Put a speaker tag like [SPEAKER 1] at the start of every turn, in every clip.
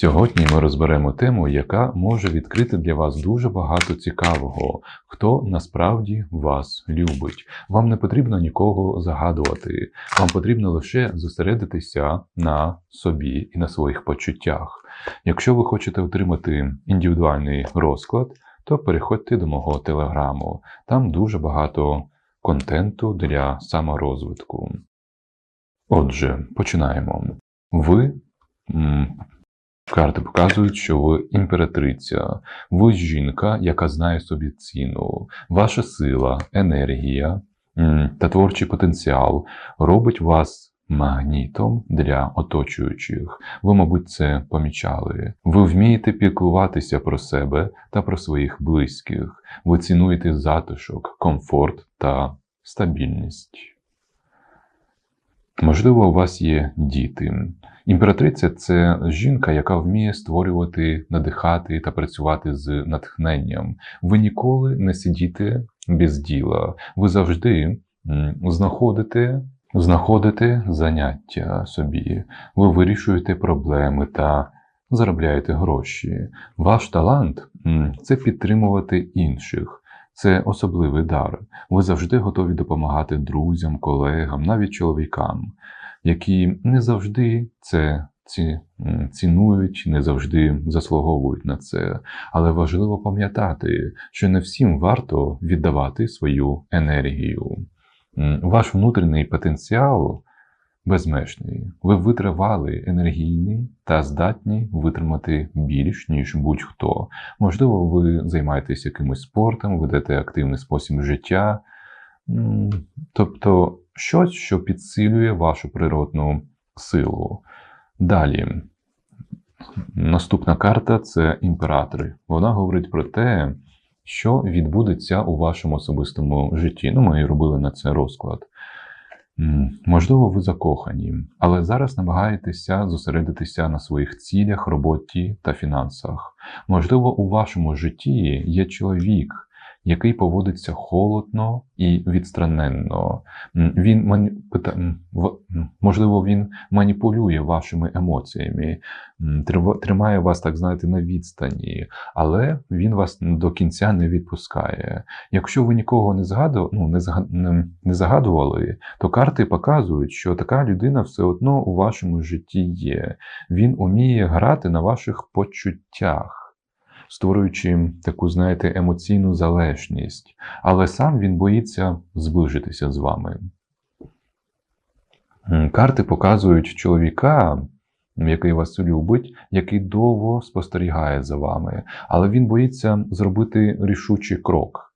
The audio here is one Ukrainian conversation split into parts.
[SPEAKER 1] Сьогодні ми розберемо тему, яка може відкрити для вас дуже багато цікавого, хто насправді вас любить. Вам не потрібно нікого загадувати, вам потрібно лише зосередитися на собі і на своїх почуттях. Якщо ви хочете отримати індивідуальний розклад, то переходьте до мого телеграму. Там дуже багато контенту для саморозвитку. Отже, починаємо. Ви. Карти показують, що ви імператриця, ви жінка, яка знає собі ціну. Ваша сила, енергія та творчий потенціал робить вас магнітом для оточуючих. Ви, мабуть, це помічали. Ви вмієте піклуватися про себе та про своїх близьких. Ви цінуєте затишок, комфорт та стабільність. Можливо, у вас є діти. Імператриця це жінка, яка вміє створювати, надихати та працювати з натхненням. Ви ніколи не сидіте без діла. Ви завжди знаходите, знаходите заняття собі. Ви вирішуєте проблеми та заробляєте гроші. Ваш талант це підтримувати інших. Це особливий дар. Ви завжди готові допомагати друзям, колегам, навіть чоловікам, які не завжди це ці, цінують, не завжди заслуговують на це. Але важливо пам'ятати, що не всім варто віддавати свою енергію. Ваш внутрішній потенціал безмежний. Ви витривали, енергійний та здатні витримати більш, ніж будь-хто. Можливо, ви займаєтесь якимось спортом, ведете активний спосіб життя, тобто щось, що підсилює вашу природну силу. Далі. Наступна карта це імператори. Вона говорить про те, що відбудеться у вашому особистому житті. Ну, ми робили на це розклад. Можливо, ви закохані, але зараз намагаєтеся зосередитися на своїх цілях, роботі та фінансах. Можливо, у вашому житті є чоловік, який поводиться холодно і відстраненно. Він мані... можливо, він маніпулює вашими емоціями, тримає вас, так знаєте, на відстані, але він вас до кінця не відпускає. Якщо ви нікого не згадували, ну, не, зга- не, не загадували, то карти показують, що така людина все одно у вашому житті є. Він уміє грати на ваших почуттях, створюючи таку, знаєте, емоційну залежність, але сам він боїться зближитися з вами. Карти показують чоловіка, який вас любить, який довго спостерігає за вами, але він боїться зробити рішучий крок.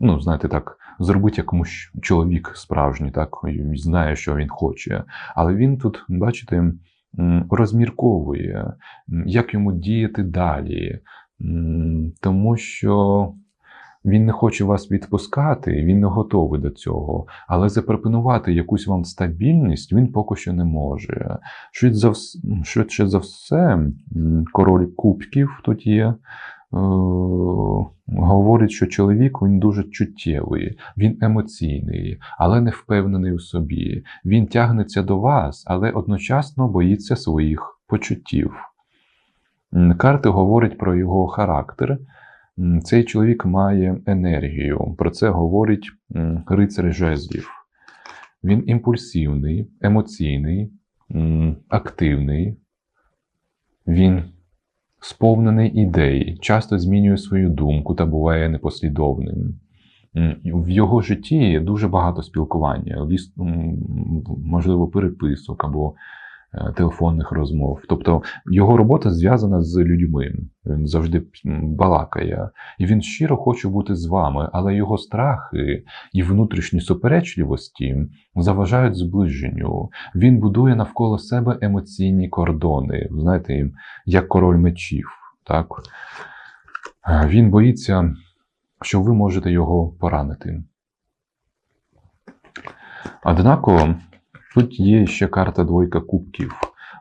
[SPEAKER 1] Ну, знаєте, так, зробити якомусь чоловік справжній, так, знає, що він хоче. Але він тут, бачите, розмірковує, як йому діяти далі, тому що він не хоче вас відпускати, він не готовий до цього. Але запропонувати якусь вам стабільність він поки що не може. Швидше за, все, король кубків тут є. Е, Говорить, що чоловік він дуже чуттєвий, він емоційний, але не впевнений у собі. Він тягнеться до вас, але одночасно боїться своїх почуттів. Карти говорять про його характер. Цей чоловік має енергію. Про це говорить рицар жезлів. Він імпульсивний, емоційний, активний. Він сповнений ідей, часто змінює свою думку та буває непослідовним. В його житті дуже багато спілкування, можливо, переписок або телефонних розмов. Тобто його робота зв'язана з людьми. Він завжди балакає. І він щиро хоче бути з вами, але його страхи і внутрішні суперечливості заважають зближенню. Він будує навколо себе емоційні кордони, знаєте, як король мечів. Так? Він боїться, що ви можете його поранити. Однако тут є ще карта двойка кубків.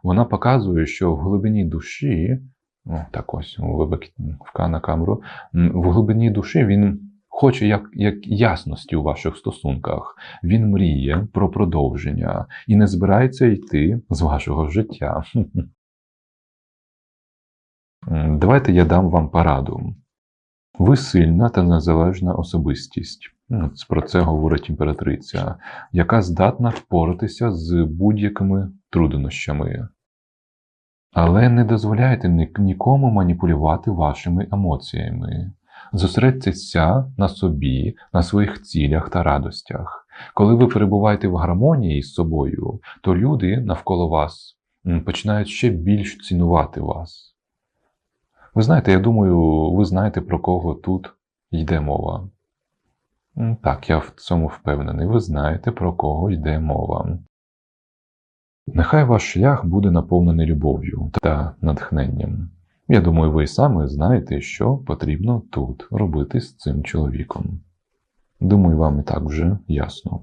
[SPEAKER 1] Вона показує, що в глибині душі, о, так ось у вибак- в на камеру, в глибині душі він хоче як, як ясності у ваших стосунках. Він мріє про продовження і не збирається йти з вашого життя. Давайте я дам вам пораду. Ви сильна та незалежна особистість. Ну, Про це говорить імператриця, яка здатна впоратися з будь-якими труднощами. Але не дозволяйте нікому маніпулювати вашими емоціями. Зосередьтеся на собі, на своїх цілях та радостях. Коли ви перебуваєте в гармонії з собою, то люди навколо вас починають ще більш цінувати вас. Ви знаєте, я думаю, ви знаєте, про кого тут йде мова. Так, я в цьому впевнений. Ви знаєте, про кого йде мова. Нехай ваш шлях буде наповнений любов'ю та натхненням. Я думаю, ви саме знаєте, що потрібно тут робити з цим чоловіком. Думаю, вам і так вже ясно.